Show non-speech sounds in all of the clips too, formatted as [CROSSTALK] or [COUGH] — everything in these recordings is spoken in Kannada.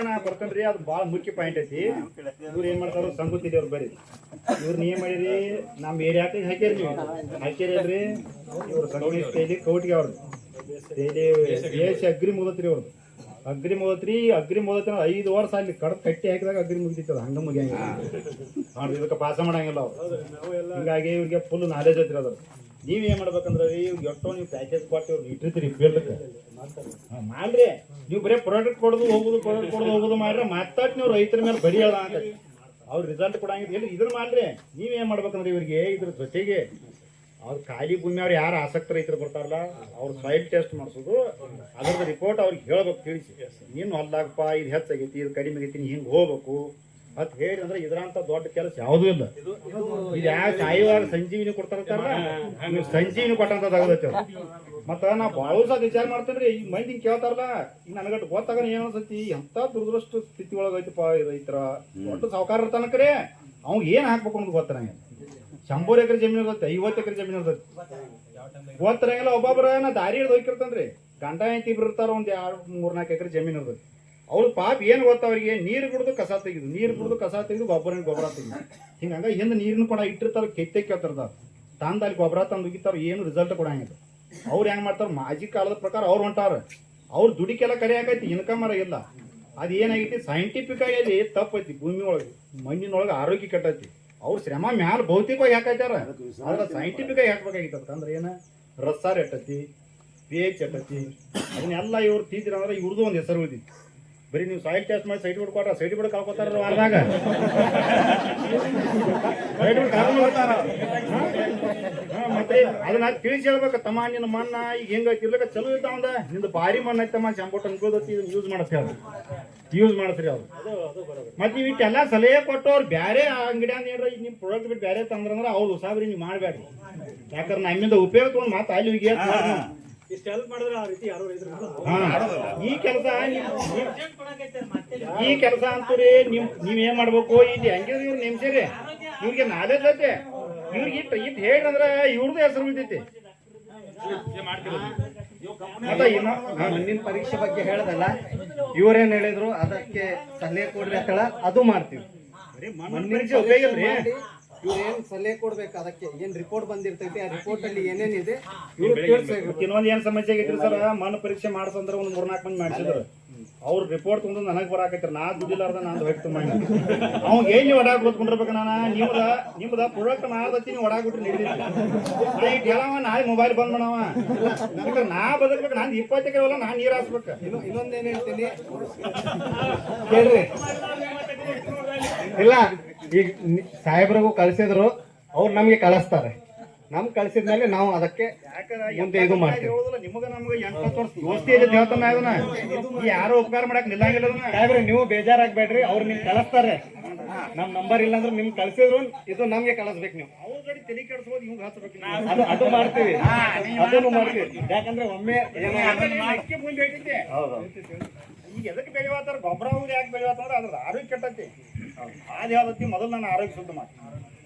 ನಾ ಬರ್ತೇನ್ರಿ, ಅದು ಭಾಳ ಮುಖ್ಯ ಪಾಯಿಂಟ್ ಐತಿ. ಇವ್ರು ಏನ್ ಮಾಡ್ತಾರ ಸಂಗುತ್ತಿದೆ ಅವ್ರು ಬರೀ. ಇವ್ರನ್ನ ಏನ್ ಮಾಡಿರಿ ನಮ್ಮ ಏರಿಯಾಕ ಹಾಕ್ಯಾರಿ ನೀವು. ಹಾಕ್ಯಾರಿ ಇವ್ರು ಸಂಗಮೇಶ್ ಕೈಲಿ ಕೌಟಿಗೆ ಅವ್ರದ್ದು ಸ್ಟೇಜಿ ಅಗ್ರಿ ಮುಗತ್ರಿ ಅವ್ರದ್ದು ಅಗ್ರಿ ಮುಗತ್ರಿ ಅಗ್ರಿ ಮುಗತ್ರಿ ಐದು ವರ್ಷ ಅಲ್ಲಿ ಕಡ ಕಟ್ಟಿ ಹಾಕಿದಾಗ ಅಗ್ರಿ ಮುಗಿತಿತ್ತು ಹಂಗ ಮುಗಿಯಂಗ ನೋಡ್ರಿ ಇದಕ್ಕೆ ಪಾಸ ಮಾಡಂಗಿಲ್ಲ ಅವ್ರು. ಹಿಂಗಾಗಿ ಇವ್ರಿಗೆ ಫುಲ್ ನಾಲೆಜ್ ಐತ್ರಿ ಅದ್ರ ನೀವೇನ್ ಮಾಡ್ಬೇಕಂದ್ರೆ ಇವ್ರಿಗೆ ಎಷ್ಟೋ ನೀವು ಪ್ಯಾಕೇಜ್ ಕೊಟ್ಟು ಇವ್ರು ಇಟ್ಟಿರ್ತೀರಿ ಫೀಲ್ಡ್ಗೆ ಮಾಡ್ರಿ. ನೀವು ಬರೀ ಪ್ರಾಡಕ್ಟ್ ಕೊಡೋದು, ಹೋಗುದು ಪ್ರಾಡಕ್ಟ್ ಕೊಡೋದು, ಹೋಗುದು ಮಾಡ್ರಿ. ಮತ್ತಾಟ್ ನೀವು ರೈತರ ಮೇಲೆ ಬರಿ ಅವ್ರ ರಿಸಲ್ಟ್ ಕೊಡಂಗಿಲ್ಲ ಎಲ್ಲಿ ಇದನ್ನ ಮಾಡ್ರಿ. ನೀವ್ ಏನ್ ಮಾಡ್ಬೇಕಂದ್ರೆ ಇವ್ರಿಗೆ? ಇದ್ರ ಜೊತೆಗೆ ಅವ್ರ ಖಾಲಿ ಭೂಮಿ ಅವ್ರು ಯಾರು ಆಸಕ್ತ ರೈತರು ಬರ್ತಾರಲ್ಲ, ಅವ್ರ ಸಾಯಿಲ್ ಟೆಸ್ಟ್ ಮಾಡಿಸೋದು. ಅದ್ರದ್ದು ರಿಪೋರ್ಟ್ ಅವ್ರಿಗೆ ಹೇಳ್ಬೇಕು, ತಿಳಿಸಿ. ನೀನು ಹೊಲ್ದಾಗಪ್ಪ ಇದು ಹೆಚ್ಚಾಗೈತಿ, ಇದು ಕಡಿಮೆ ಆಗೈತಿ ಹಿಂಗೆ ಹೋಗ್ಬೇಕು. ಅಂತ ಹೇಳಿ ಅಂದ್ರೆ ಇದ್ರಂತ ದೊಡ್ಡ ಕೆಲಸ ಯಾವುದೂ ಇಲ್ಲ. ಇದು ಯಾ ಸಾಯುವಾಗ ಸಂಜೀವಿನಿ ಕೊಡ್ತಾರಲ್ಲ ನೀವು ಸಂಜೀವಿನಿ ಕೊಟ್ಟಂತದಾಗದೈತಿ ಮತ್ತ ನಾ ಭಾಳ ಸಹ ವಿಚಾರ ಮಾಡ್ತೇನ್ರಿ ಈ ಮಂದಿ ಹಿಂಗ್ ಕೇಳ್ತಾರಲ್ಲ ಈಗ ನನಗಟ್ಟು ಗೊತ್ತಾಗ ಏನ್ ಅನ್ಸತಿ ಎಂತ ದುರದೃಷ್ಟ ಸ್ಥಿತಿ ಒಳಗೈತಿಪ್ಪ ರೈತರ. ದೊಡ್ಡ ಸಾವುಕಾರ ಇರ್ತಾನಕ್ರಿ ಅವ್ಗ ಏನ್ ಹಾಕ್ಬೇಕು ಅನ್ನೋದು ಗೊತ್ತ ನಂಗೆ. ಶಂಬರ್ ಎಕರೆ ಜಮೀನು ಇರ್ತೈತಿ ಐವತ್ತು ಎಕರೆ ಜಮೀನು ಇರ್ತೈತಿ. ಗೊತ್ತಿರಂಗಿಲ್ಲ ಒಬ್ಬೊಬ್ರ ನಾ ದಾರಿ ಹಿಡ್ದು ಹೋಗಿರ್ತನ್ರಿ ಗಂಡ ಹೆಂಡತಿ ಇಬ್ರು ಇರ್ತಾರ ಒಂದ್ ಎರಡು ಮೂರ್ನಾಲ್ಕು ಎಕರೆ ಜಮೀನು ಇರ್ತೈತಿ. ಅವ್ರ ಪಾಪ ಏನು ಗೊತ್ತ ಅವ್ರಿಗೆ? ನೀರು ಕುಡಿದು ಕಸ ತೆಗೆದು, ನೀರು ಕುಡಿದು ಕಸ ತೆಗೆದು ಗೊಬ್ಬರ ಗೊಬ್ಬರ ತೆಗೆದು. ಹಿಂಗಂಗ ಹಿಂದೆ ನೀರಿನ ಕೊಡ ಇಟ್ಟಿರ್ತಾರ, ಕೆತ್ತೆ ಕೇಳ್ತಾರ ತಂದ ಅಲ್ಲಿ ಗೊಬ್ಬರ ತಂದು ಉಗಿತಾರ, ಏನು ರಿಸಲ್ಟ್ ಕೊಡಂಗಿಲ್ಲ ಅವ್ರು ಹೆಂಗ್ ಮಾಡ್ತಾರ? ಮಾಜಿ ಕಾಲದ ಪ್ರಕಾರ ಅವ್ರು ಹೊಂಟಾರ. ಅವ್ರ ದುಡಿಕೆಲ್ಲ ಕರೆ ಆಗೈತಿ ಇನ್ಕಮ್ ಇಲ್ಲ. ಅದು ಏನಾಗೈತಿ? ಸೈಂಟಿಫಿಕ್ ಆಗಿ ಅಲ್ಲಿ ತಪ್ಪೈತಿ ಭೂಮಿ ಒಳಗೆ, ಮಣ್ಣಿನೊಳಗೆ ಆರೋಗ್ಯ ಕೆಟ್ಟೈತಿ. ಅವ್ರ ಶ್ರಮ ಮ್ಯಾಲ ಭೌತಿಕವಾಗಿ ಹಾಕೈತಾರ. ಅದ್ರ ಸೈಂಟಿಫಿಕ್ ಆಗಿ ಹಾಕ್ಬೇಕಾಗಿತ್ತು ಅಂದ್ರೆ ಏನ? ರಸ್ಸಾರ್ ಎಟ್ಟತಿ ಪಿ ಎಚ್ ಎಟ್ಟತಿ, ಅದನ್ನೆಲ್ಲ ಇವ್ರು ತೀತಿರ ಅಂದ್ರೆ ಇವ್ರದ್ದು ಒಂದು ಹೆಸರು ಉಳಿದಿ ಬರೀ ನೀವು ಸಾಯಿಲ್ ಟೆಸ್ಟ್ ಮಾಡಿ ಸೈಟ್ ಬಿಡ್ಕೊಟ್ರ ಸೈಟ್ ಬಿಡ್ ಕಳ್ಕೊತಾರ ವಾರದಾಗ ಸೈಟ್ ಮತ್ತೆ ಅದನ್ನ ತಿಳಿಸಿ ಹೇಳ್ಬೇಕು, ತಮ್ಮ ನಿನ್ನ ಮಣ್ಣ ಈಗ ಹೆಂಗೈತಿ ಇರ್ಲಕ್ಕ ಚಲೋ ಇದ್ದಾವಂದ ನಿಂದು ಭಾರಿ ಮಣ್ಣ ಐತಮ್ಮ ಶಾಂಪೋಟ್ ಅನ್ಕೋದತ್ತಿ ಇದನ್ನ ಯೂಸ್ ಮಾಡತ್ತೆ ಅವ್ರು. ಯೂಸ್ ಮಾಡ್ತೀರಿ ಅವ್ರು. ಮತ್ತೆ ನೀವು ಇಟ್ಟೆಲ್ಲ ಸಲಹೆ ಕೊಟ್ಟವ್ರು ಬೇರೆ ಅಂಗಡಿ ಅಂತ ಈಗ ನಿಮ್ಮ ಪ್ರಾಡಕ್ಟ್ ಬಿಟ್ಟು ಬೇರೆ ತಂದ್ರಂದ್ರೆ ಅವ್ರು ಉಸಾಬ್ರಿ ನೀವು ಮಾಡಬೇಡ್ರಿ. ಯಾಕಂದ್ರೆ ನಮ್ಮಿಂದ ಉಪಯೋಗ ತಗೊಂಡ್ ಮತ್ತೆ ಅಲ್ಲಿ ಹೋಗಿ ಹೇಳ್ತಾರೆ ನಾವು. ಮಾಡಿದ್ರೆ ಆ ರೀತಿ ಯಾರು ರೈತರು ಮಾಡಲ್ಲ. ಹಾ. ಈ ಕೆಲಸ ಈ ಕೆಲಸ ಅಂತೂರಿ ನಿಮ್ ನೀವ್ ಏನ್ ಮಾಡ್ಬೇಕು ಇಲ್ಲಿ ಹೆಂಗಿದ್ರೆ ಇವ್ರು ನೇಮ್ಸಿರಿ ಇವ್ರಿಗೆ ನಾಲೆಜ್ ಐತೆ ಇವ್ರಿಗೆ ಇಟ್ಟು ಇಟ್ಟು ಹೇಳ್ರಂದ್ರ ಇವ್ರದ್ದು ಹೆಸರು ಉಳಿತೈತಿ ಹಾ. ಮಣ್ಣಿನ ಪರೀಕ್ಷೆ ಬಗ್ಗೆ ಹೇಳದಲ್ಲ ಇವ್ರೇನ್ ಹೇಳಿದ್ರು ಅದಕ್ಕೆ ಸಲಹೆ ಕೊಡ್ರಿ ಅಂತ ಹೇಳ ಅದು ಮಾಡ್ತೀವಿ ಮಣ್ಣಿನ ಪರೀಕ್ಷೆ ಉಪಯೋಗ ಏನ್ ಸಲಹೆ ಕೊಡ್ಬೇಕು ಅದಕ್ಕೆ? ಏನ್ ರಿಪೋರ್ಟ್ ಬಂದಿರ್ತೈತಿ? ಆ ರಿಪೋರ್ಟ್ ಅಲ್ಲಿ ಏನೇನಿದೆ? ಇವ್ರು ಇನ್ನೊಂದ್ ಏನ್ ಸಮಸ್ಯೆ ಆಗೈತ್ರಿ ಸರ್? ಮಣ್ಣು ಪರೀಕ್ಷೆ ಮಾಡ್ಸಂದ್ರ ಒಂದ್ ಮೂರ್ನಾಲ್ಕು ಮಂದಿ ಮಾಡ್ಸಿದ್ರು. ಅವ್ರ ರಿಪೋರ್ಟ್ ತಂದು ನನಗ್ ಬರಾಕೈತ್ರಿ. ನಾ ದುಡ್ಡಿಲಾರ್ದ ನಾನು ವ್ಯಕ್ತ ಮಾಡಿ ಅವ್ನ್ ಎಲ್ಲಿ ಒಡಾಕ್ ಕೂತ್ಕೊಂಡಿರ್ಬೇಕು ನಾನ? ನಿಮ್ದ ನಿಮ್ದ ಪ್ರಾಡಕ್ಟ್ ಮಾಡದತ್ತಿ ನೀವು ಒಡಾಕ್ ಬಿಟ್ಟು ನೀಡಿದ್ರಿ ಕೇಳವ ನಾಳೆ ಮೊಬೈಲ್ ಬಂದ್ ಮಾಡವ ಯಾಕಂದ್ರೆ ನಾ ಬದಕ್ಬೇಕು ನಾನು ಇಪ್ಪತ್ತು ಎಕರೆ ನಾನು ನಾ ನೀರ್ ಹಾಸ್ಬೇಕು. ಇನ್ನು ಇನ್ನೊಂದೇನ್ ಹೇಳ್ತೀನಿ? ಕೇಳ್ರಿ. ಇಲ್ಲ. ಈಗ ಸಾಹೇಬ್ರಿಗೂ ಕಳಿಸಿದ್ರು ಅವ್ರು ನಮ್ಗೆ ಕಳಿಸ್ತಾರೆ. ನಮ್ ಕಳ್ಸಿದ್ಮೇಲೆ ನಾವು ಅದಕ್ಕೆ ಮುಂದೆ ಇದು ಮಾಡ್ತೀವಿ. ಯಾರು ಉಪಕಾರ ಮಾಡಕ್ ನಿಲ್ಲಂಗಿಲ್ಲ ಸಾಹೇಬ್ರೆ ನೀವು ಬೇಜಾರಾಗ್ಬೇಡ್ರಿ ಅವ್ರು ನಿಮ್ಗೆ ಕಳಿಸ್ತಾರೆ. ನಮ್ ನಂಬರ್ ಇಲ್ಲ ಅಂದ್ರೆ ನಿಮ್ಗೆ ಕಳ್ಸಿದ್ರು ಇದು ನಮ್ಗೆ ಕಳಿಸ್ಬೇಕು ನೀವು. ಅದು ಅದು ಮಾಡ್ತೀವಿ. ಅದನ್ನು ಮಾಡ್ತೀವಿ. ಯಾಕಂದ್ರೆ ಒಮ್ಮೆ. ಈಗ ಎದಕ್ಕೆ ಬೆಳಿವತ್ತಾರ ಗೊಬ್ಬರ ಅವ್ರು ಯಾಕೆ ಬೆಳೆಯತ್ತಾರ ಅದ್ರ ಆರೋಗ್ಯ ಕೆಟ್ಟೈತಿ. ಅದು ಯಾವ್ದೈತಿ ಮೊದಲು ನನ್ನ ಆರೋಗ್ಯ ಶುದ್ಧ ಮಾಡಿ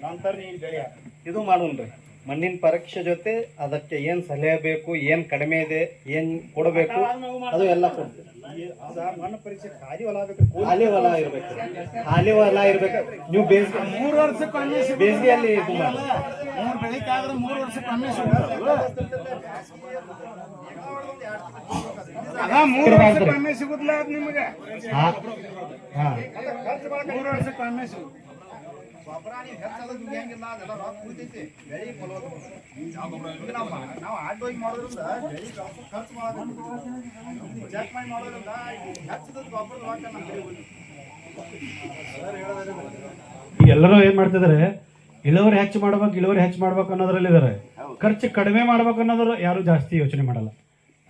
ನಂತರ ನೀನು ಬೆಳೆಯ ಇದು ಮಾಡೋಣ್ರಿ. ಮಣ್ಣಿನ ಪರೀಕ್ಷೆ ಜೊತೆ ಅದಕ್ಕೆ ಏನ್ ಸಲಹೆ ಬೇಕು ಏನ್ ಕಡಿಮೆ ಇದೆ ಏನ್ ಕೊಡಬೇಕು ಅದು ಎಲ್ಲ ಕೊಡ್ತೀವಿ. ಅದ ಮಣ್ಣು ಪರೀಕ್ಷೆ ಖಾಲಿ ಹೊಲ ಆಗ್ಬೇಕು ಖಾಲಿ ಹೊಲ ಇರ್ಬೇಕು. ಖಾಲಿ ಹೊಲ ಇರ್ಬೇಕು. ನೀವು ಬೇಸಿಗೆ ಮೂರು ವರ್ಷಕ್ಕೊಮ್ಮೆ ಕಮ್ಮಿ ಬೇಸಿಗೆಯಲ್ಲಿ ಇದು ಮಾಡಿ ಮೂರು ವರ್ಷಕ್ಕೊಮ್ಮೆ ಅದ ಮೂರು ವರ್ಷಕ್ಕೊಮ್ಮೆ ಸಿಗುದಿಲ್ಲ ಅದ್ ನಿಮಗೆ. ಹಾ. ಹಾ. ಮೂರು ವರ್ಷಕ್ಕೊಮ್ಮೆ ಸಿಗುತ್ತೆ ಗೊಬ್ಬರ ನೀವು ಹೆಚ್ಚಾದ ದುಡಿಯಂಗಿಲ್ಲ ಅದೆಲ್ಲ ರೊಕ್ಕ ಕುಡಿತೈತಿ ಬೆಳೆ ಫಲವತ್ತ ಈಗ ನಾವು ನಾವು ಆಡ್ ಹೋಗಿ ಮಾಡೋದ್ರಿಂದ ಬೆಳೆ ಖರ್ಚು ಮಾಡೋದ್ರಿಂದ ಚೆಕ್ ಮಾಡಿ ಮಾಡೋದ್ರಿಂದ ಹೆಚ್ಚದ ಗೊಬ್ಬರದ ರೊಕ್ಕ ನಮ್ಮ ಬೆಳೆ ಎಲ್ಲರೂ ಏನ್ ಮಾಡ್ತಿದ್ದಾರೆ ಇಳುವರಿ ಹೆಚ್ಚು ಮಾಡ್ಬೇಕು ಇಳುವರಿ ಹೆಚ್ಚು ಮಾಡ್ಬೇಕು ಅನ್ನೋದ್ರಲ್ಲಿ ಇದಾರೆ. ಖರ್ಚು ಕಡಿಮೆ ಮಾಡ್ಬೇಕು ಅನ್ನೋದ್ರ ಯಾರು ಜಾಸ್ತಿ ಯೋಚನೆ ಮಾಡಲ್ಲ.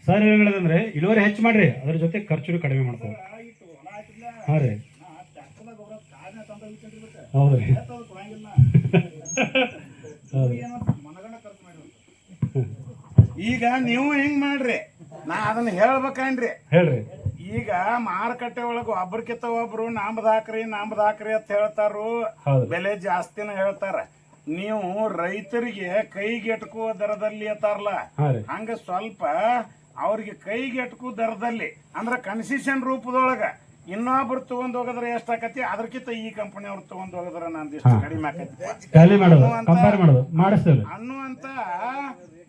ಸರ್ ಏನ್ ಹೇಳಿದಂದ್ರೆ ಇಳುವರಿ ಹೆಚ್ಚು ಮಾಡ್ರಿ ಅದ್ರ ಜೊತೆ ಖರ್ಚು ಕಡಿಮೆ ಮಾಡ್ತಾರೆ. ಹಾ ರೀ. ಹೌದ್ರಿ ಈಗ ನೀವು ಹೆಂಗ್ ಮಾಡ್ರಿ? ನಾ ಅದನ್ನ ಹೇಳ್ಬೇಕನ್ರಿ? ಹೇಳ್ರಿ. ಈಗ ಮಾರುಕಟ್ಟೆ ಒಳಗ ಒಬ್ರಕಿತ ಒಬ್ರು ನಾಮದ್ ಹಾಕ್ರಿ ನಾಮದ್ ಹಾಕ್ರಿ ಅಂತ ಹೇಳ್ತಾರು. ಬೆಲೆ ಜಾಸ್ತಿನ ಹೇಳ್ತಾರ. ನೀವು ರೈತರಿಗೆ ಕೈಗೆಟಕುವ ದರದಲ್ಲಿ ಅತ್ತಾರಲ್ಲ ಹಂಗ ಸ್ವಲ್ಪ ಅವ್ರಿಗೆ ಕೈಗೆಟಕುವ ದರದಲ್ಲಿ ಅಂದ್ರ ಕನ್ಸಿಷನ್ ರೂಪದೊಳಗ ಇನ್ನೊಬ್ರು ತಗೊಂಡ್ ಹೋಗದ್ರ ಎಷ್ಟಾಕತಿ? ಅದಕ್ಕಿಂತ ಈ ಕಂಪನಿ ಅವ್ರು ತಗೊಂಡ್ ಹೋಗದ್ರ ನಂದು ಎಷ್ಟು ಕಡಿಮೆ ಆಕತಿ. ಮಾಡೋದು ಕಂಪೇರ್ ಮಾಡೋದು ಮಾಡಿಸ್ತೇವೆ. ಅನ್ನುವಂತ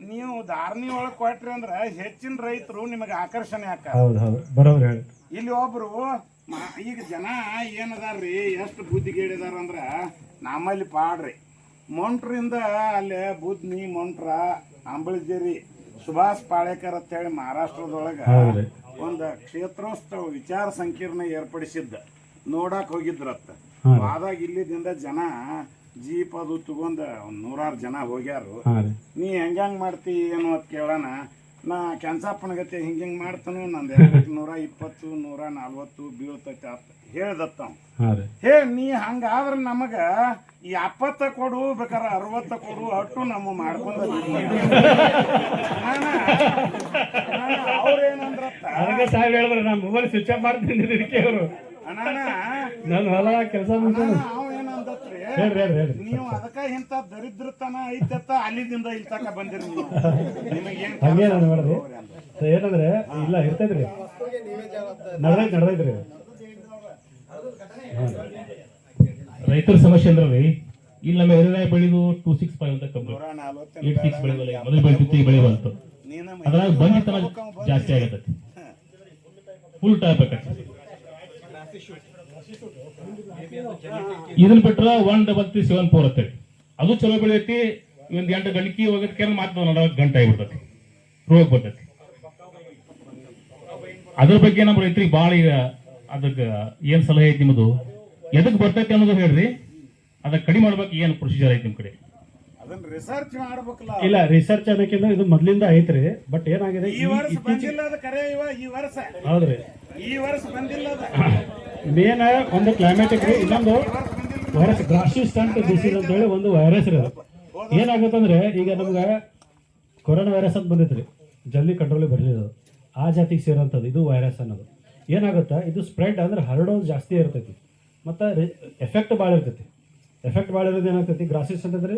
ನೀವು ಧಾರಣಿ ಒಳಗ್ ಕೊಟ್ರಿ ಅಂದ್ರ ಹೆಚ್ಚಿನ ರೈತರು ನಿಮಗೆ ಆಕರ್ಷಣೆ ಆಕ ಹೌದು ಹೌದು. ಬರೋಬ್ರಿ ಹೇಳಿ. ಇಲ್ಲಿ ಒಬ್ರು ಈಗ ಜನ ಏನದಾರ್ರಿ ಎಷ್ಟು ಬುದ್ಧಿಗೇಡಿದಾರ ಅಂದ್ರ ನಮ್ಮಲ್ಲಿ ಪಾಡ್ರಿ. ಮೊಂಟ್ರಿಂದ ಅಲ್ಲೇ ಬುದ್ನಿ ಮೊಂಟ್ರ ಅಂಬಳಜೇರಿ ಸುಭಾಷ್ ಪಾಳೇಕರ್ ಅಂತೇಳಿ ಮಹಾರಾಷ್ಟ್ರದೊಳಗ ಹೌದ್ರಿ. ಒಂದು ಕ್ಷೇತ್ರೋತ್ಸವ ವಿಚಾರ ಸಂಕೀರ್ಣ ಏರ್ಪಡಿಸಿದ್ದ. ನೋಡಕ್ ಹೋಗಿದ್ರತ್ತ. ಆದಾಗ ಇಲ್ಲಿದಿಂದ ಜನ ಜೀಪ್ ಅದು ತಗೊಂಡ ಒಂದ್ ನೂರಾರು ಜನ ಹೋಗ್ಯಾರು. ನೀ ಹೆಂಗ್ ಮಾಡ್ತಿ ಏನು ಅಂತ ಕೇಳೋಣ. ನಾ ಕೆಲಸ ಗತೆ ಹಿಂಗ ಹಿಂಗ್ ಮಾಡ್ತಾನು ನಂದು ಎರಡು ನೂರ ಇಪ್ಪತ್ತು ನೂರ ನಲ್ವತ್ತು ಬೀಳ್ತೈತೆ ಅಂತ ಹೇಳ್ದತ್ತ. ಹಾಂ ಹೇ ನೀ ಹಂಗಾದ್ರ ನಮಗ ಈ ಎಪ್ಪತ್ತ ಕೊಡು ಬೇಕಾರ ಅರವತ್ತ ಕೊಡು ಅಟ್ಟು ನಮ್ಮ ಮಾಡ್ಕೊಂಡ ಅದಕ್ಕೆ ಸಾಹೇಬ್ ಹೇಳಿದ್ರೆ ನಾನು ಮೊಬೈಲ್ ಸ್ವಿಚ್ ಆಫ್ ಮಾಡ್ತೀನಿ ಇದಕ್ಕೆ ಅವರು ನನ್ನ ಹೊಲ ಕೆಲಸ ಹೇಳ್ರಿ ಹೇಳ್ರಿ ಹೇಳ್ರಿ. ನೀವು ಅದಕ್ಕ ಇಂತ ದರಿದ್ರತನ ಐತತ್ತ ಅಲ್ಲಿದಿಂದ ಇಲ್ಲಿ ತಕ ಬಂದಿರಿ ನೀವು. ನಿಮಗೇನ್ ಹಂಗೆ ನಾನು ನೋಡ್ರಿ ಏನಂದ್ರೆ ಇಲ್ಲ ಇರ್ತೈತ್ರಿ ನಡ್ದೈತ್ ನಡ್ದೈತ್ರಿ ರೈತರ ಸಮಸ್ಯೆ ಅಂದ್ರೆ ಇಲ್ಲಿ ನಮ್ಮ ಎರಡನೇ ಬೆಳೆದು ಟೂ ಸಿಕ್ಸ್ ಫೈವ್ ಅಂತ ಕಂಪ್ನಿ ಏಟ್ ಸಿಕ್ಸ್ ಬೆಳೆವಲ್ಲ ಮೊದಲು ಈಗ ಬೆಳೆ ಬಂತು. ಅದ್ರಾಗ ಬಂದಿತ್ತಲ್ಲ ಜಾಸ್ತಿ ಆಗತ್ತೈತಿ. ಫುಲ್ ಟೈಪ್ ಆಗತ್ತೆ ಇದನ್ನ ಬಿಟ್ರ one double three seven four ಅಂತೇಳಿ ಅದು ಚಲೋ ಬೆಳೆಯೈತಿ ಒಂದ್ ಎಂಟು ಗಂಟೆ ಹೋಗೋದಕ್ಕೆ ಮಾತ್ರ ನಲವತ್ತು ಗಂಟೆ ಆಗಿಬಿಡ್ತೈತಿ ರೋಗ ಬರ್ತೈತಿ ಅದ್ರ ಬಗ್ಗೆ ನಮ್ಮ ರೈತರಿಗೆ ಭಾಳ ಈಗ ಅದಕ್ಕೆ ಏನ್ ಸಲಹೆ ಐತಿ ನಿಮ್ಮದು? ಎದಕ್ ಬರ್ತೈತಿ ಅನ್ನೋದು ಹೇಳ್ರಿ. ಅದಕ್ಕೆ ಕಡಿಮೆ ಮಾಡ್ಬೇಕು ಏನ್ ಪ್ರೊಸೀಜರ್ ಐತಿ ನಿಮ್ ಕಡೆ? ಅದನ್ನ ರಿಸರ್ಚ್ ಮಾಡ್ಬೇಕಲ್ಲ. ಇಲ್ಲ ರಿಸರ್ಚ್ ಅನ್ನಕ್ಕಿಂತ ಇದು ಮೊದ್ಲಿಂದ ಐತ್ರಿ ಬಟ್ ಏನಾಗಿದೆ ಈ ವರ್ಷ ಬಂದಿಲ್ಲ ಅದ ಕರೆ ಇವ ಈ ವರ್ಷ. ಹೌದ್ರಿ. ಈ ವರ್ಷ ಬಂದಿಲ್ಲ ಅದ. ಮೇನ್ ಒಂದು ಕ್ಲೈಮ್ಯಾಟಿಕ್ ರೀ ಇನ್ನೊಂದು ವೈರಸ್ ಗ್ರಾಸಿಸ್ಟಂಟ್ ಡಿಸೀಸ್ ಅಂತ ಹೇಳಿ ಒಂದು ವೈರಸ್ ರೀ ಏನಾಗುತ್ತಂದ್ರೆ ಈಗ ನಮ್ಗೆ ಕೊರೋನಾ ವೈರಸ್ ಅಂತ ಬಂದೈತ್ರಿ ಜಲ್ದಿ ಕಂಟ್ರೋಲಿಗೆ ಬರಲಿಲ್ಲ ಅದು. ಆ ಜಾತಿಗೆ ಸೇರೋಂಥದ್ದು ಇದು ವೈರಸ್ ಅನ್ನೋದು. ಏನಾಗುತ್ತೆ ಇದು ಸ್ಪ್ರೆಡ್ ಅಂದ್ರೆ ಹರಡೋದು ಜಾಸ್ತಿ ಇರ್ತೈತಿ. ಮತ್ತು ಎಫೆಕ್ಟ್ ಭಾಳ ಇರ್ತೈತಿ. ಎಫೆಕ್ಟ್ ಭಾಳ ಇರೋದು ಏನಾಗ್ತೈತಿ ಗ್ರಾಸಿಸ್ ಅಂತಂದ್ರೆ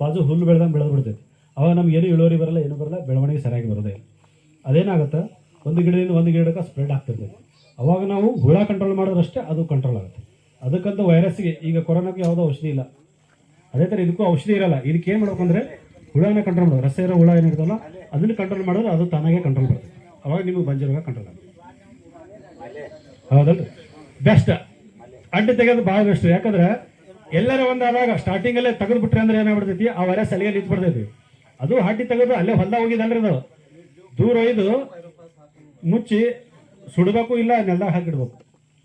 ಬಾಜು ಹುಲ್ಲು ಬೆಳೆದಂಗೆ ಬೆಳೆದು ಬಿಡ್ತೈತಿ. ಅವಾಗ ನಮ್ಗೆ ಏನು ಇಳುವರಿ ಬರಲ್ಲ, ಏನು ಬರಲ್ಲ, ಬೆಳವಣಿಗೆ ಸರಿಯಾಗಿ ಬರೋದೇ ಅದೇನಾಗುತ್ತೆ? ಒಂದು ಗಿಡದಿಂದ ಒಂದು ಗಿಡಕ್ಕೆ ಸ್ಪ್ರೆಡ್ ಆಗ್ತಿರ್ತೈತಿ. ಅವಾಗ ನಾವು ಹುಳ ಕಂಟ್ರೋಲ್ ಮಾಡಿದ್ರಷ್ಟೇ ಅದು ಕಂಟ್ರೋಲ್ ಆಗುತ್ತೆ. ಅದಕ್ಕಂತ ವೈರಸ್ಗೆ ಈಗ ಕೊರೋನಾಕ್ಕೆ ಯಾವುದೋ ಔಷಧಿ ಇಲ್ಲ. ಅದೇ ಥರ ಇದಕ್ಕೂ ಔಷಧಿ ಇರಲ್ಲ. ಇದಕ್ಕೆ ಏನು ಮಾಡ್ಬೇಕು ಅಂದರೆ ಹುಳನ ಕಂಟ್ರೋಲ್ ಮಾಡೋದು. ರಸ ಇರೋ ಹುಳ ಏನಿರ್ತಲ್ಲ ಅದನ್ನು ಕಂಟ್ರೋಲ್ ಮಾಡಿದ್ರೆ ಅದು ತಾನಾಗೆ ಕಂಟ್ರೋಲ್ ಬರುತ್ತೆ. ಅವಾಗ ನಿಮಗೆ ಬಂಜಿರೋಗ ಕಂಟ್ರೋಲ್ ಆಗುತ್ತೆ. ಹೌದಲ್ರಿ? ಬೆಸ್ಟ್ ಅಡ್ಡ ತೆಗೆದು ಭಾಳ ಬೆಸ್ಟ್ ಯಾಕಂದ್ರೆ ಎಲ್ಲರ ಒಂದಾದಾಗ ಸ್ಟಾರ್ಟಿಂಗಲ್ಲೇ ತೆಗೆದು ಬಿಟ್ರೆ ಅಂದ್ರೆ ಏನಾಗ್ಬಿಡ್ತೈತಿ? ಆ ವೈರಸ್ ಅಲ್ಲಿಗೆ ನಿಂತು ಬಿಡ್ತೈತಿ. ಅದು ಹಡ್ಡಿ ತೆಗೆದು ಅಲ್ಲೇ ಹೊಲ್ದಾಗ ಹೋಗಿದಲ್ರಿ ಅದು ದೂರ ಒಯ್ದು ಮುಚ್ಚಿ ಸುಡಬೇಕು ಇಲ್ಲ ನೆಲ್ದಾಗ ಹಾಕಿಡ್ಬೇಕು.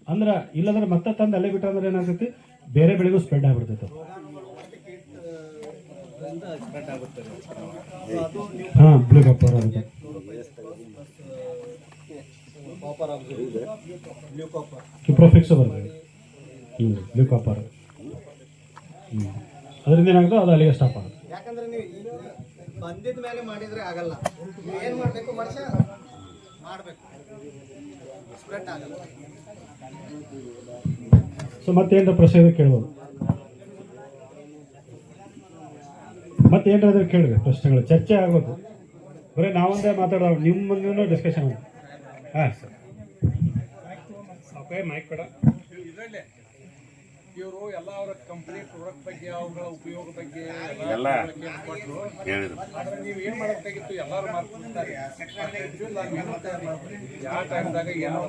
ಅಂದ್ರೆ ಇಲ್ಲಂದ್ರೆ ಮತ್ತೆ ತಂದು ಅಲ್ಲೇ ಬಿಟ್ರೆ ಅಂದ್ರೆ ಏನಾಗ್ತೈತಿ? ಬೇರೆ ಬೆಳೆಗೂ ಸ್ಪ್ರೆಡ್ ಆಗ್ಬಿಡ್ತೈತೆ. ಹಾಂ ಬ್ಲೂ ಕಾಪರ್ ಆಗುತ್ತೆ ಕಿಪ್ರೋಫಿಕ್ಸ್ ಬರ್ತದೆ ಹ್ಞೂ ಬ್ಲೂ ಕಾಪರ್ ಅದರಿಂದ ಏನಾಗುತ್ತೋ ಅದು ಅಲ್ಲಿಗೆ ಸ್ಟಾಪ್ ಆಗುತ್ತೆ. ಯಾಕಂದ್ರೆ ನೀವು ಬಂದಿದ ಮೇಲೆ ಮಾಡಿದ್ರೆ ಆಗಲ್ಲ. ಏನು ಮಾಡಬೇಕು ವರ್ಷ? ಮಾಡ್ಬೇಕು. ಸ್ಪ್ರೆಡ್ ಆಗಲ್ಲ. ಸೊ ಮತ್ತೇನರ ಪ್ರಶ್ನೆ ಇದ್ರೆ ಕೇಳ್ಬೋದು ಮತ್ತೇನಾದ್ರೂ ಕೇಳಿರಿ ಪ್ರಶ್ನೆಗಳು? ಚರ್ಚೆ ಆಗ್ಬೇಕು ಬರೀ ನಾವೊಂದೇ ಮಾತಾಡೋ ನಿಮ್ಮ ಮುಂದೆ ಡಿಸ್ಕಷನ್ ಹಾಂ ಸರ್. ಮೈಕ್ ಕೊಡ ಇವರು ಎಲ್ಲ ಅವರ ಕಂಪನಿ ಪ್ರಾಡಕ್ಟ್ ಬಗ್ಗೆ ಅವುಗಳ ಉಪಯೋಗ ಬಗ್ಗೆ ಎಲ್ಲ ಕೊಟ್ಟರು ಹೇಳಿದ್ರು. ಆದ್ರೆ ನೀವು ಏನ್ ಮಾಡಬೇಕಾಗಿತ್ತು ಎಲ್ಲರೂ ಮಾಡ್ತಿರ್ತಾರೆ ಯಾವ ಟೈಮ್ದಾಗ ಏನೋ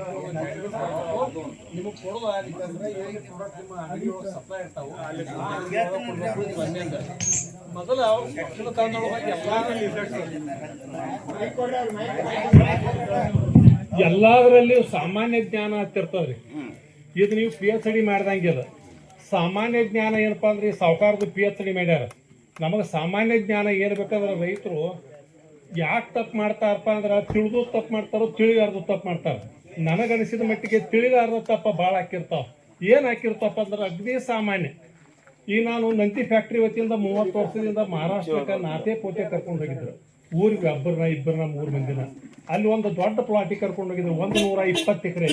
ನಿಮಗೆ ಕೊಡೋದು ಆಗಿತ್ತಂದ್ರೆ ಏನು ಪ್ರಾಡಕ್ಟ್ ನಿಮ್ಮ ಅಂಗಡಿ ಸಪ್ಲೈ ಇರ್ತಾವು ಒಳಗೆ ನೀವು ಅನ್ನಂಗ. ಮೊದಲ ಶಿಕ್ಷಣ ತಂದೊಳಗೆ ಎಲ್ಲ ಎಲ್ಲದರಲ್ಲಿ ಸಾಮಾನ್ಯ ಜ್ಞಾನ ಹತ್ತಿರ್ತದ್ರಿ. ಇದು ನೀವು ಪಿ ಎಚ್ ಡಿ ಮಾಡ್ದಂಗಿಲ್ಲ ಸಾಮಾನ್ಯ ಜ್ಞಾನ ಏನಪ್ಪ ಅಂದ್ರೆ ಸಾವುಕಾರದ ಪಿ ಎಚ್ ಡಿ ಮಾಡ್ಯಾರ. ನಮಗೆ ಸಾಮಾನ್ಯ ಜ್ಞಾನ ಏನು ಬೇಕಂದ್ರೆ ರೈತರು ಯಾಕೆ ತಪ್ಪು ಮಾಡ್ತಾರಪ್ಪ ಅಂದ್ರೆ ತಿಳಿದು ತಪ್ಪು ಮಾಡ್ತಾರೋ ತಿಳಿದಾರ್ದು ತಪ್ಪು ಮಾಡ್ತಾರ. ನನಗನಿಸಿದ ಮಟ್ಟಿಗೆ ತಿಳಿದಾರ್ದ ತಪ್ಪ ಭಾಳ ಹಾಕಿರ್ತಾವ. ಏನು ಹಾಕಿರ್ತಪ್ಪ ಅಂದ್ರೆ ಅಗ್ನಿ ಸಾಮಾನ್ಯ. ಈ ನಾನು ನಂತಿ ಫ್ಯಾಕ್ಟ್ರಿ ವತಿಯಿಂದ ಮೂವತ್ತು ವರ್ಷದಿಂದ ಮಹಾರಾಷ್ಟ್ರಕ್ಕೆ ನಾತೆ ಪೋತೆ ಕರ್ಕೊಂಡು ಹೋಗಿದ್ರು ಊರಿಗೆ ಒಬ್ಬರನ್ನ ಇಬ್ಬರನ್ನ ಮೂರು ಮಂದಿನ. ಅಲ್ಲಿ ಒಂದು ದೊಡ್ಡ ಪ್ಲಾಟಿ ಕರ್ಕೊಂಡು ಹೋಗಿದ್ರು ಒಂದು ನೂರ ಇಪ್ಪತ್ತು ಎಕರೆ.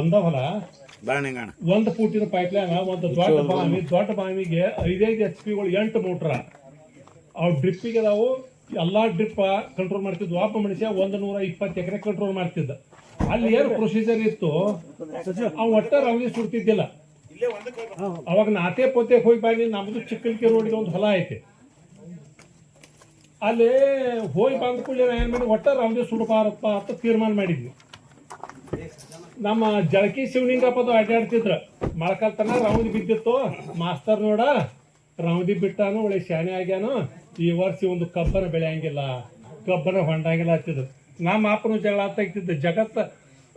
ಒಂದ ಹೊಲ. ಬಾಣಿಗಾಣ ಒಂದು ಫೂಟಿನ ಪೈಪ್ಲೈನ್ ಒಂದು ದೊಡ್ಡ ಬಾವಿ ದೊಡ್ಡ ಬಾವಿಗೆ ಐದೈದು ಎಚ್ ಪಿಗಳು ಎಂಟು ಮೋಟ್ರ ಅವು ಡ್ರಿಪ್ಪಿಗೆ ಅದಾವು ಎಲ್ಲಾ ಡ್ರಿಪ್ ಕಂಟ್ರೋಲ್ ಮಾಡ್ತಿದ್ವು. ಒಬ್ಬ ಮನುಷ್ಯ ಒಂದ್ ನೂರ ಇಪ್ಪತ್ತು ಎಕರೆ ಕಂಟ್ರೋಲ್ ಮಾಡ್ತಿದ್ದ. ಅಲ್ಲಿ ಏನು ಪ್ರೊಸೀಜರ್ ಇತ್ತು? ಅವ್ ಒಟ್ಟ ರೌದಿ ಸುಡ್ತಿದ್ದಿಲ್ಲ. ಅವಾಗ ನಾತೆ ಪೋತೆ ಹೋಗಿ ಬಾಯಿ ನಮ್ದು ಚಿಕ್ಕಲ್ಕೆ ರೋಡಿಗೆ ಒಂದು ಹೊಲ ಐತೆ. ಅಲ್ಲಿ ಹೋಗಿ ಬಂದ ಕೂಡಲೇ ಏನ್ ಮಾಡಿ ಒಟ್ಟ ರೌದಿ ಸುಡಬಾರಪ್ಪ ಅಂತ ತೀರ್ಮಾನ ಮಾಡಿದ್ವಿ. ನಮ್ಮ ಜಳಕಿ ಶಿವಲಿಂಗಪ್ಪದು ಅಡ್ಡಾಡ್ತಿದ್ರ ಮಳಕಲ್ತನ ತನ ರೌದಿ ಬಿದ್ದಿತ್ತು. ಮಾಸ್ತರ್ ನೋಡ ರೌಂದಿ ಬಿಟ್ಟಾನು, ಒಳ್ಳೆ ಶಾನೆ ಆಗ್ಯಾನು. ಈ ವರ್ಷ ಒಂದು ಕಬ್ಬನ ಬೆಳೆಯಂಗಿಲ್ಲ ಕಬ್ಬನ ಹೊಂಡಂಗಿಲ್ಲ ಹತ್ತಿದ್ರು ನಮ್ಮ ಅಪ್ಪನು ಜಗಳ ತೆಗ್ತಿದ್ದ ಜಗತ್ತ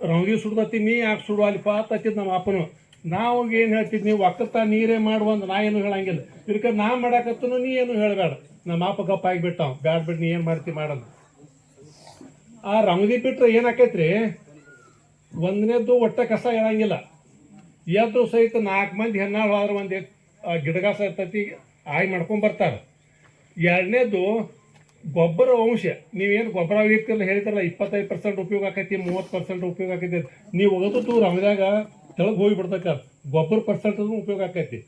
ರೌಂದಿ ಸುಡ್ದತಿ ನೀ ಯಾಕೆ ಸುಡು ಪಾತ್ ಹತ್ತಿದ್ ನಮ್ಮ ಅಪ್ಪನು. ನಾವು ಏನು ಹೇಳ್ತಿದ್ ನೀವು? ಒಕ್ಕತ್ತ ನೀರೇ ಮಾಡುವಂದ್ ನಾ ಏನು ಹೇಳಂಗಿಲ್ಲ. ಇದಕ್ಕೆ ನಾ ಮಾಡಾಕತ್ತನು, ನೀ ಏನು ಹೇಳಬೇಡ. ನಮ್ಮ ಅಪ್ಪ ಗಪ್ಪ ಆಗಿಬಿಟ್ಟಾವ. ಬ್ಯಾಡ್ ಬಿಟ್ಟು ನೀ ಏನು ಮಾಡ್ತಿ ಮಾಡಲ್ಲ ಆ ರೌದಿ ಬಿಟ್ರೆ ಏನಾಕೈತ್ರಿ? ಒಂದನೇದ್ದು ಒಟ್ಟ ಕಸ ಇರಂಗಿಲ್ಲ. ಎದ್ದು ಸಹಿತ ನಾಲ್ಕು ಮಂದಿ ಹೆಣ್ಣಾಳು ಆದ್ರೆ ಒಂದು ಗಿಡಗಾಸ ಇರ್ತೈತಿ ಆಯ್ ಮಾಡ್ಕೊಂಡು ಬರ್ತಾರೆ. ಎರಡನೇದು ಗೊಬ್ಬರ ಅಂಶ ನೀವೇನು ಗೊಬ್ಬರ ಇರ್ತಿರಲ್ಲ ಹೇಳ್ತಾರಲ್ಲ ಇಪ್ಪತ್ತೈದು ಪರ್ಸೆಂಟ್ ಉಪಯೋಗ ಆಕೈತಿ, ಮೂವತ್ತು ಪರ್ಸೆಂಟ್ ಉಪಯೋಗ ಆಕೈತಿ ನೀವು ಒಗದು ರಮದಾಗ ತೆಳಗೆ ಹೋಗಿ ಬಿಡ್ತಕ್ಕ ಗೊಬ್ಬರ ಪರ್ಸೆಂಟ್ ಉಪಯೋಗ ಆಕೈತಿ.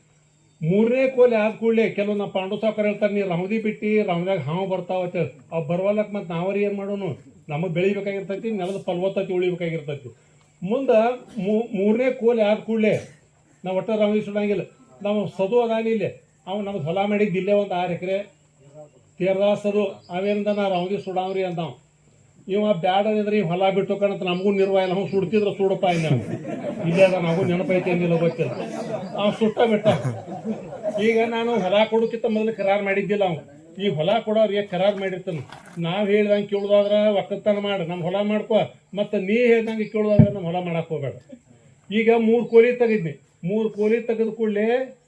ಮೂರನೇ ಕೋಲಿ ಆದ ಕೂಡಲೇ ಕೆಲವು ನಮ್ಮ ಪಾಂಡು ಸಾವ್ಕಾರ ಹೇಳ್ತಾರೆ ನೀವು ರಮದಿ ಬಿಟ್ಟು ರಮದಾಗ ಹಾವು ಬರ್ತಾವ ಅವು ಬರ್ವಲ್ಲಕ್ಕೆ ಮತ್ತೆ ನಾವರಿ ಏನು ಮಾಡೋನು? ನಮಗೆ ಬೆಳಿಬೇಕಾಗಿರ್ತೈತಿ, ನೆಲದ ಫಲವತ್ತತೆ ಉಳಿಬೇಕಾಗಿರ್ತೈತಿ. ಮುಂದೆ ಮೂರನೇ ಕೋಲೆ ಆದ ಕೂಡಲೇ ನಾವು ಒಟ್ಟ ರಮದಿ ಸುಡಂಗಿಲ್ಲ ನಾವು ಸದು ಅದಾನ ಇಲ್ಲೇ. ಅವ್ ನಮ್ಗೆ ಹೊಲ ಮಾಡಿದ್ದು ಇಲ್ಲೇ ಒಂದು ಆರು ಎಕರೆ. ತೀರ್ದಾಸದು ಅವೇನಿಂದ ನಾ ರಮದಿ ಸುಡಾವ್ರಿ ಅಂತ ಇವ ಬ್ಯಾಡ ಅಂದ್ರೆ ಈ ಹೊಲ ಬಿಟ್ಟು ಕಣಂತ ನಮಗೂ ಇಲ್ಲ ಅವ್ನು ಸುಡ್ತಿದ್ರ ಸುಡಪ್ಪ ಇಲ್ಲ ಇಲ್ಲೇ ಅದ, ನಮಗೂ ನೆನಪೈತಿ ಏನಿಲ್ಲ ಗೊತ್ತಿಲ್ಲ. ಅವ್ನು ಸುಟ್ಟ ಬಿಟ್ಟ. ಈಗ ನಾನು ಹೊಲ ಕೊಡೋಕ್ಕಿಂತ ಮೊದಲು ಕರಾರು ಮಾಡಿದ್ದಿಲ್ಲ ಅವ್ನು ಈ ಹೊಲ ಕೊಡೋರಿಗೆ ಕರಾರ್ ಮಾಡಿರ್ತಾನೆ. ನಾವು ಹೇಳ್ದಂಗೆ ಕೇಳೋದಾದ್ರೆ ಒಕ್ಕಲ್ತನ ಮಾಡಿ ನಮ್ಮ ಹೊಲ ಮಾಡ್ಕೊ. ಮತ್ತು ನೀ ಹೇಳ್ದಂಗೆ ಕೇಳೋದಾದ್ರೆ ನಮ್ಮ ಹೊಲ ಮಾಡಕ್ಕೆ ಹೋಗ್ಬೇಡ. ಈಗ ಮೂರು ಕೋಲಿ ತೆಗಿದ್ನಿ. ಮೂರು ಕೋಲಿ ತೆಗೆದು ಕೂಡಲೇ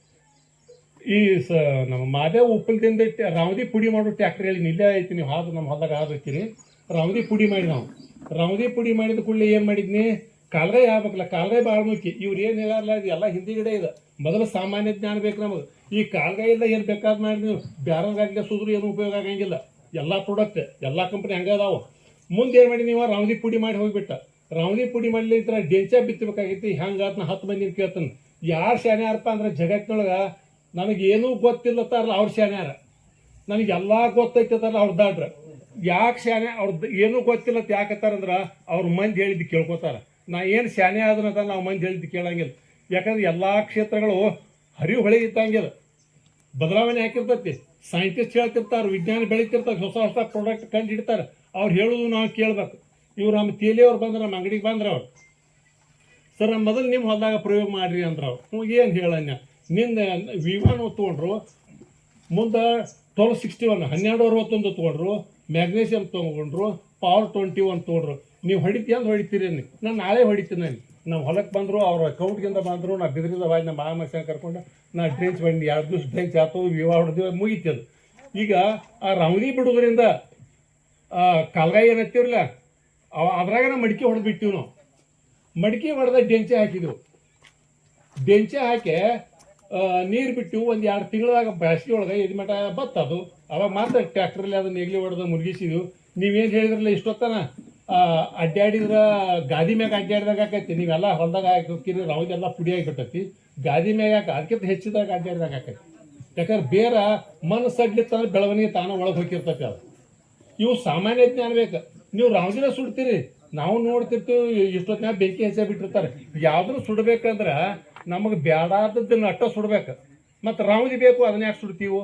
ಈ ಸ, ನಮ್ಮ ಮಾದೇವ್ ಉಪ್ಪಲ್ದಿಂದ ರಾವದಿ ಪುಡಿ ಮಾಡೋ ಟ್ಯಾಕ್ಟ್ರಿ ಹೇಳಿ ಇಲ್ಲೇ ಐತಿ ನೀವು ಹಾದು ನಮ್ಮ ಹೊಲದಾಗ ಹಾದು ರಾವದಿ ಪುಡಿ ಮಾಡಿ ನಾವು. ರಾವದಿ ಪುಡಿ ಮಾಡಿದ ಕೂಡಲೇ ಏನು ಮಾಡಿದ್ನಿ? ಕಾಲ್ಗಾಯಿ ಆಗ್ಬೇಕಲ್ಲ ಕಾಲರೇ ಭಾಳ ಮುಖ್ಯ. ಇವ್ರು ಏನು ಹೇಳಲ್ಲ ಇದು ಎಲ್ಲ ಹಿಂದಿಗಡೆ ಇದೆ. ಮೊದಲು ಸಾಮಾನ್ಯ ಜ್ಞಾನ ಬೇಕು ನಮಗೆ. ಈ ಕಾಲ್ಗಾಯಿಂದ ಏನು ಬೇಕಾದ್ ಮಾಡಿ ನೀವು ಬ್ಯಾರಂಗಾಗಲಿ ಸುದ್ರು ಏನು ಉಪಯೋಗ ಆಗಂಗಿಲ್ಲ. ಎಲ್ಲ ಪ್ರಾಡಕ್ಟ್ ಎಲ್ಲ ಕಂಪ್ನಿ ಹಂಗೆ ಅದಾವು. ಮುಂದೆ ಏನು ಮಾಡಿ ನೀವು ರಾವದಿ ಪುಡಿ ಮಾಡಿ ಹೋಗ್ಬಿಟ್ಟ. ರಾವದಿ ಪುಡಿ ಮಾಡಲಿ ಇದ್ರ ಡೆಂಚ ಬಿತ್ತಬೇಕಾಗಿತ್ತು ಹೆಂಗೆ ಅದನ್ನ ಹತ್ತು ಮಂದಿ ಕೇಳ್ತಾನೆ. ಯಾರು ಶಾನ್ಯಾರಪ್ಪ ಅಂದ್ರೆ ಜಗತ್ತಿನೊಳಗೆ ನನಗೇನೂ ಗೊತ್ತಿಲ್ಲತ್ತಾರಲ್ಲ ಅವ್ರ ಶಾನ್ಯಾರ ನನಗೆ ಎಲ್ಲ ತರ ಅವ್ರ ದಾಡ್ರ ಯಾಕೆ ಶಾನೆ ಅವ್ರದ್ದು ಏನೂ ಗೊತ್ತಿಲ್ಲ ಯಾಕತ್ತಾರಂದ್ರೆ ಅವ್ರ ಮಂದಿ ಹೇಳಿದ್ದು ಕೇಳ್ಕೊತಾರ. ನಾ ಏನು ಶಾನೆ ಅಂತ ನಾವು ಮಂದಿ ಹೇಳಿದ್ದು ಕೇಳಂಗಿಲ್ಲ. ಯಾಕಂದ್ರೆ ಎಲ್ಲ ಕ್ಷೇತ್ರಗಳು ಹರಿವು ಹೊಳೆ ಇದ್ದಂಗಿಲ್ಲ. ಬದಲಾವಣೆ ಹಾಕಿರ್ತೈತಿ. ಸೈಂಟಿಸ್ಟ್ ಹೇಳ್ತಿರ್ತಾರೆ, ವಿಜ್ಞಾನ ಬೆಳೀತಿರ್ತಾರೆ, ಹೊಸ ಹೊಸ ಪ್ರಾಡಕ್ಟ್ ಕಂಡು ಹಿಡಿತಾರೆ ಅವ್ರು ಹೇಳೋದು ನಾವು ಕೇಳ್ಬೇಕು. ಇವ್ರು ನಮ್ಮ ತೇಲಿಯವ್ರು ಬಂದ್ರೆ, ನಮ್ಮ ಅಂಗಡಿಗೆ ಬಂದ್ರೆ ಅವ್ರು. ಸರ್ ನಮ್ಮ ಮೊದಲು ನಿಮ್ಮ ಹೊಲದಾಗ ಪ್ರಯೋಗ ಮಾಡ್ರಿ ಅಂದ್ರೆ ಅವ್ರು. ಹ್ಞೂ ಏನು ಹೇಳಣ್ಣ? ನಿಂದ ವಿಮಾನ ತೊಗೊಂಡ್ರು, ಮುಂದೆ ಟ್ವೆಲ್ ಸಿಕ್ಸ್ಟಿ ಒನ್ ಹನ್ನೆರಡು ಅರವತ್ತೊಂದು ತೊಗೊಂಡ್ರು ಮ್ಯಾಗ್ನೇಷಿಯಂ ತೊಗೊಂಡ್ರು ಪವರ್ ಟ್ವೆಂಟಿ ಒನ್ ತೊಗೊಂಡ್ರು. ನೀವು ಹೊಡಿತೀಯ ಅಂತ ಹೊಡಿತೀರಿ ನೀವು ನಾನು ನಾಳೆ ಹೊಡಿತೀನಿ ನಾನು ನಾವು ಹೊಲಕ್ಕೆ ಬಂದರು, ಅವ್ರ ಅಕೌಂಟ್ಗಿಂದ ಬಂದರು ನಾ ಬಿದ್ರಿಂದ ಬಾಯಿ ನಮ್ಮ ಮಾಮ ಕರ್ಕೊಂಡು ನಾ ಡ್ರೆಂಚ್ ಬಂದು ಎರಡು ದಿವಸ ಡ್ರೆಂಚ್ ಆಯ್ತು ವಿವಾಹ ಹೊಡೆದೇವೆ, ಮುಗೀತು ಅದು. ಈಗ ಆ ರೌದಿ ಬಿಡೋದ್ರಿಂದ ಕಾಲ್ಗಾಯಿ ಏನತ್ತಿರಲ್ಲ ಅವ ಅದ್ರಾಗ ಮಡಿಕೆ ಹೊಡೆದು ಬಿಟ್ಟಿವಿ ನಾವು. ಮಡಿಕೆ ಹೊಡೆದ ಡೆಂಚೆ ಹಾಕಿದೆವು. ಡೆಂಚೆ ಹಾಕಿ ನೀರು ಬಿಟ್ಟು ಒಂದು ಎರಡು ತಿಂಗಳಾಗ ಬ್ಯಾಸಿಗೆ ಒಳಗೆ ಇದು ಮಟ ಬತ್ತ ಅದು ಅವಾಗ ಮಾತ್ರ ಟ್ಯಾಕ್ಟ್ರಲ್ಲಿ ಅದನ್ನ ನೆಗ್ಲಿ ಹೊಡೆದು ಮುರುಗಿಸಿದ್ವು. ನೀವೇನು ಹೇಳಿದ್ರಲ್ಲ ಇಷ್ಟೊತ್ತನ? ಅಡ್ಡಾಡಿದ್ರ ಗಾದಿ ಮ್ಯಾಗ ಅಡ್ಡಾಡಿದಾಗ ಆಕೈತಿ. ನೀವೆಲ್ಲ ಹೊಲ್ದಾಗ ಹಾಕಿರಿ ರೌದೆಲ್ಲ ಪುಡಿ ಆಗಿಬಿಟ್ಟೈತಿ. ಗಾದಿ ಮ್ಯಾಗ ಯಾಕೆ ಅದಕ್ಕಿಂತ ಹೆಚ್ಚಿದಾಗ ಅಡ್ಡಾಡಿದಾಗ ಆಕೈತಿ. ಯಾಕಂದ್ರೆ ಬೇರೆ ಮನ ಸಡ್ಲಿತ್ತಂದ್ರೆ ಬೆಳವಣಿಗೆ ತಾನ ಒಳಗೆ ಹೋಗಿರ್ತೈತಿ ಅದು. ಇವು ಸಾಮಾನ್ಯ ಜ್ಞಾನ ಬೇಕು. ನೀವು ರಾವದಿನ ಸುಡ್ತೀರಿ. ನಾವು ನೋಡ್ತಿರ್ತೀವಿ ಇಷ್ಟೊತ್ತಿನಾಗ ಬೆಂಕಿ ಹೆಚ್ಚೆ ಬಿಟ್ಟಿರ್ತಾರೆ. ಯಾವ್ದನ್ನು ಸುಡ್ಬೇಕಂದ್ರ ನಮಗೆ ಬೇಡಾದದ್ದ ಅಟ್ಟ ಸುಡ್ಬೇಕು. ಮತ್ತು ರಾವದಿ ಬೇಕು, ಅದನ್ನ ಯಾಕೆ ಸುಡ್ತೀವು?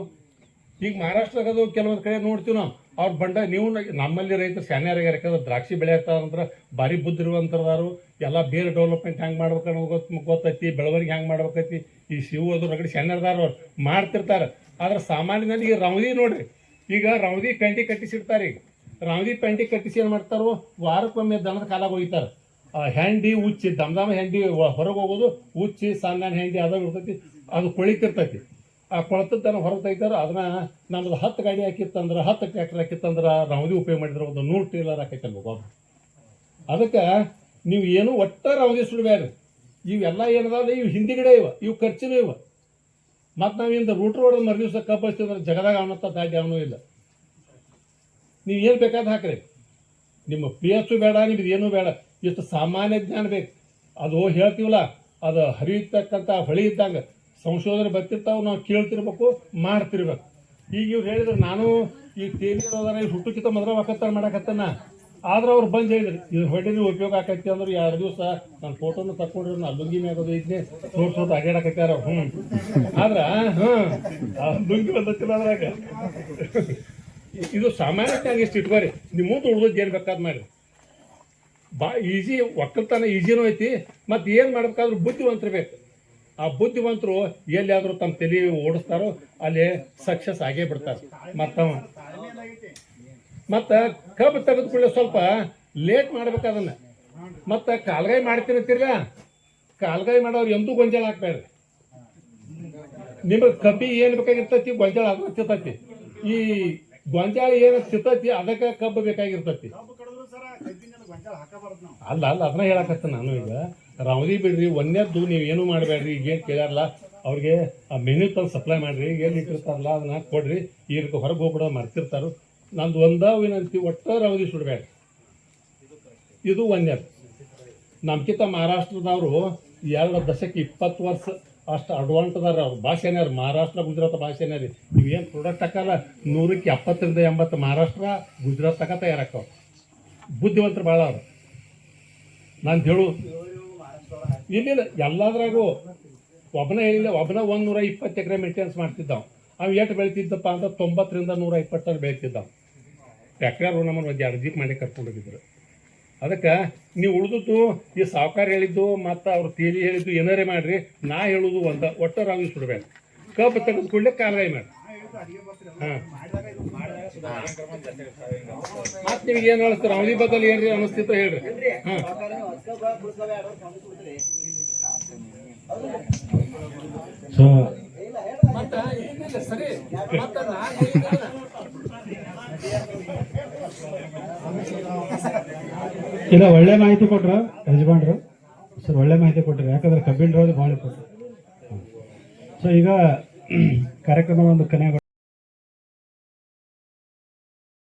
ಈಗ ಮಹಾರಾಷ್ಟ್ರದಾಗ ಕೆಲವೊಂದು ಕಡೆ ನೋಡ್ತೀವಿ ನಾವು. ಅವ್ರ ಬಂಡ ನೀವು ನಮ್ಮಲ್ಲಿ ರೈತರು ಸ್ಯಾನ್ಯರಾಗ್ಯಾರ ಯಾಕಂದ್ರೆ ದ್ರಾಕ್ಷಿ ಬೆಳೆಯತ್ತಾರಂದ್ರೆ ಭಾರಿ ಬುದ್ಧಿ ಇರುವಂಥವ್ರು ಎಲ್ಲ ಬೇರೆ ಡೆವಲಪ್ಮೆಂಟ್ ಹೆಂಗೆ ಮಾಡ್ಬೇಕು ಗೊತ್ತು, ಗೊತ್ತೈತಿ, ಬೆಳವಣಿಗೆ ಹೆಂಗೆ ಮಾಡ್ಬೇಕೈತಿ. ಈ ಶಿವ ಅದು ರಗಡಿ ಸ್ಯಾನ್ಯರ್ದಾರ ಅವ್ರು ಮಾಡ್ತಿರ್ತಾರೆ. ಆದ್ರೆ ಸಾಮಾನ್ಯದಲ್ಲಿ ಈಗ ರವದಿ ನೋಡ್ರಿ, ಈಗ ರವದಿ ಪೆಂಟಿ ಕಟ್ಟಿಸಿರ್ತಾರೆ ಈಗ. ರವದಿ ಪೆಂಟಿ ಕಟ್ಟಿಸಿ ಏನು ಮಾಡ್ತಾರೋ ವಾರಕ್ಕೊಮ್ಮೆ ದನದ ಕಾಲಾಗ ಒಯ್ತಾರೆ. ಹೆಂಡಿ ಉಚ್ಚಿ ದಮ್ ಹೆಂಡಿ ಹೊರಗೆ ಹೋಗೋದು, ಉಚ್ಚಿ ಸಣ್ಣ ಹೆಂಡಿ ಅದಾಗ ಇರ್ತೈತಿ, ಅದು ಕೊಳಿತಿರ್ತೈತಿ. ಆ ಕೊಳತದ್ದನ್ನು ಹೊರಗೆ ತೆಗಿತಾರೆ ಅದನ್ನ ನಮ್ದು ಹತ್ತು ಗಾಡಿ ಹಾಕಿತ್ತಂದ್ರೆ, ಹತ್ತು ಟ್ರ್ಯಾಕ್ಟರ್ ಹಾಕಿತ್ತಂದ್ರೆ ರವದಿ ಉಪಯೋಗ ಮಾಡಿದ್ರೆ ಒಂದು ನೂರು ಟೇಲರ್ ಹಾಕೈತಲ್ಲ ಬಾಬು. ಅದಕ್ಕೆ ನೀವು ಏನು ಒಟ್ಟ ರವದಿ ಸುಡಬೇಡ್ರಿ ಇವೆಲ್ಲ ಏನದಾವಲ್ಲ ಇವು ಹಿಂದಿಗಡೆ ಇವ, ಇವು ಖರ್ಚಿನೂ ಇವ. ಮತ್ತು ನಾವಿಂದ ರೂಟ್ ರೋಡ್ ಮರು ದಿವಸ ಕಬ್ಬು ಹಚ್ಚಿದ್ರೆ ಜಗದಾಗ ಅವನತ್ತ ದಾಟಿ ಅವನೂ ಇಲ್ಲ. ನೀವು ಏನು ಬೇಕಾದ ಹಾಕ್ರಿ. ನಿಮ್ಮ ಪಿ ಎಸ್ ಬೇಡ, ನಿಮ್ದು ಏನೂ ಬೇಡ. ಇಷ್ಟು ಸಾಮಾನ್ಯ ಜ್ಞಾನ ಬೇಕು. ಅದು ಹೇಳ್ತೀವಲ್ಲ, ಅದು ಹರಿಯತಕ್ಕಂಥ ಹೊಳಿ ಇದ್ದಂಗೆ. ಸಂಶೋಧನೆ ಬರ್ತಿರ್ತಾವೆ, ನಾವು ಕೇಳ್ತಿರ್ಬೇಕು, ಮಾಡ್ತಿರ್ಬೇಕು. ಈಗ ಇವ್ರು ಹೇಳಿದ್ರೆ, ನಾನು ಈ ತೇಲಿ ಅದಾರ ಹುಟ್ಟುಕಿತ ಮದ್ರ ಒಕ್ಕತ್ತಾರ ಮಾಡಕತ್ತಾನ. ಆದ್ರೆ ಅವ್ರು ಬಂದು ಹೇಳಿದ್ರಿ ಇದು ಹೊಟ್ಟೆಗೆ ಉಪಯೋಗ ಆಕೈತಿ ಅಂದ್ರೆ ಎರಡು ದಿವಸ ನನ್ನ ಫೋಟೋನ ತಕೊಂಡ್ರಿ ನಾನು ಲುಂಗಿ ಮ್ಯಾಗದು ಐತೆ ತೋರ್ಸೋದು ಅಗ್ಯಾಡಕತ್ತಾರ ಹ್ಞೂ ಆದ್ರೆ ಹ್ಞೂ ಲುಂಗಿ ಬಂದತ್ತಿಲ್ಲ ಇದು ಸಾಮಾನ್ಯಕ್ಕಾಗಿ ಇಷ್ಟು ಇಟ್ಕೋರಿ. ನಿಮ್ಮ ಮುಂದೆ ಉಳ್ದದ್ದು ಏನು ಬೇಕಾದ್ ಮಾಡಿ ಬಾ ಈಜಿ ಒಕ್ಕಲ್ತನ ಈಜಿನೂ ಐತಿ ಮತ್ತೆ ಏನು ಮಾಡ್ಬೇಕಾದ್ರೂ ಬುದ್ಧಿವಂತರು ಬೇಕು. ಆ ಬುದ್ಧಿವಂತರು ಎಲ್ಲಿಯಾದರೂ ತಮ್ಮ ತಲೆ ಓಡಿಸ್ತಾರೋ ಅಲ್ಲಿ ಸಕ್ಸಸ್ ಆಗೇ ಬಿಡ್ತಾರೆ. ಮತ್ತವ. ಮತ್ತು ಕಬ್ಬು ತೆಗೆದುಕೊಳ್ಳೋ ಸ್ವಲ್ಪ ಲೇಟ್ ಮಾಡ್ಬೇಕು ಅದನ್ನ. ಮತ್ತು ಕಾಲ್ಗಾಯಿ ಮಾಡ್ತಿರ್ತೀರಲ್ಲ ಕಾಲ್ಗಾಯಿ ಮಾಡೋರು ಎಂದೂ ಗೊಂಜಾಳ ಹಾಕ್ಬೇಡ್ರಿ. ನಿಮಗೆ ಕಬ್ಬಿ ಏನು ಬೇಕಾಗಿರ್ತೈತಿ? ಗೊಂಜಾಳ ತಿರ್ತೈತಿ ಈ ಗೊಂಜಾಳ ಏನು ಸಿಗ್ತೈತಿ? ಅದಕ್ಕೆ ಕಬ್ಬು ಬೇಕಾಗಿರ್ತೈತಿ. ಅಲ್ಲ ಅಲ್ಲ, ಅದನ್ನ ಹೇಳಕತ್ತ ನಾನು ಈಗ. ರವದಿ ಬಿಡ್ರಿ ಒಂದೇದ್ದು ನೀವು ಏನು ಮಾಡಬೇಡ್ರಿ? ಈಗ ಏನು ಕೇಳ್ಯಾರಲ್ಲ, ಅವ್ರಿಗೆ ಆ ಮೆನು ತಂದು ಸಪ್ಲೈ ಮಾಡಿರಿ, ಏನು ಇಟ್ಟಿರ್ತಾರಲ್ಲ ಅದನ್ನ ಕೊಡ್ರಿ. ಈಗ ಹೊರಗೆ ಹೋಗ್ಬಿಡೋ ಮರ್ತಿರ್ತಾರೋ. ನಂದು ಒಂದ ವಿನಂತಿ, ಒಟ್ಟು ರವದಿ ಸುಡಬೇಡ ಇದು ಒಂದೇದು ನಮ್ಕಿಂತ ಮಹಾರಾಷ್ಟ್ರದವರು ಎರಡು ದಶಕ ಇಪ್ಪತ್ತು ವರ್ಷ ಅಷ್ಟು ಅದಾರ ಅವ್ರು ಭಾಷೆನೇ ಮಹಾರಾಷ್ಟ್ರ, ಗುಜರಾತ್ ಭಾಷೆನೇ ರೀ. ನೀವೇನು ಪ್ರಾಡಕ್ಟ್ ಹಾಕಲ್ಲ, ನೂರಕ್ಕೆ ಎಪ್ಪತ್ತರಿಂದ ಎಂಬತ್ತು ಮಹಾರಾಷ್ಟ್ರ, ಗುಜರಾತ್ ತಕ ತಯಾರಾಕವ್ ಬುದ್ಧಿವಂತರು ಭಾಳ ಅವ್ರು. ನಾನು ಹೇಳು ಇಲ್ಲ ಎಲ್ಲದ್ರಾಗೂ ಒಬ್ಬನ ಏನಿಲ್ಲ, ಒಬ್ಬನ ಒಂದು ನೂರ ಇಪ್ಪತ್ತು ಎಕರೆ ಮೇಂಟೆನೆನ್ಸ್ ಮಾಡ್ತಿದ್ದಾವೆ. ಅವು ಎಷ್ಟು ಬೆಳಿತಿದ್ದಪ್ಪ ಅಂದ್ರೆ ತೊಂಬತ್ತರಿಂದ ನೂರ ಇಪ್ಪತ್ತರ ಬೆಳಿತಿದ್ದಾವೆ. ಟ್ರ್ಯಾಕ್ಟರ್ ನಮ್ಮನ್ನು ಒಂದು ಎರಡು ಜೀಪ್ ಮಾಡಿ ಕರ್ಕೊಂಡು ಹೋಗಿದ್ರು. ಅದಕ್ಕೆ ನೀವು ಉಳಿದದ್ದು ಈ ಸಾವುಕಾರ ಹೇಳಿದ್ದು ಮತ್ತು ಅವ್ರ ತೀರಿ ಹೇಳಿದ್ದು ಏನಾರೇ ಮಾಡ್ರಿ, ನಾ ಹೇಳೋದು ಒಂದು, ಒಟ್ಟು ರಾಗಿ ಸುಡಬೇಕು ಕಬ್ಬು ತೆಗೆದು ಕೂಡಲೇ ಮಾಡಿ. ಹಾಂ. ಮತ್ತೆ ನಿಮ್ಗೆ ಏನು ಅನಿಸ್ತಾರೆ ಅವನಿ ಬದಲು ಏನ್ರಿ ಅನಿಸ್ತಿತ್ತು ಹೇಳ್ರಿ. ಹಾಂ. ಸೊ ಇಲ್ಲ, ಒಳ್ಳೆ ಮಾಹಿತಿ ಕೊಟ್ರು ಯಜಮಾನ್ರು. ಸರ್, ಒಳ್ಳೆ ಮಾಹಿತಿ ಕೊಟ್ಟರು ಯಾಕಂದ್ರೆ ಕಬ್ಬಿಣ ರೋಗ ಭಾಳ ಕೊಟ್ಟರು ಸೊ ಈಗ [CLEARS THROAT] ಕಾರ್ಯಕ್ರಮ ಒಂದು ಕೊನೆಗೆ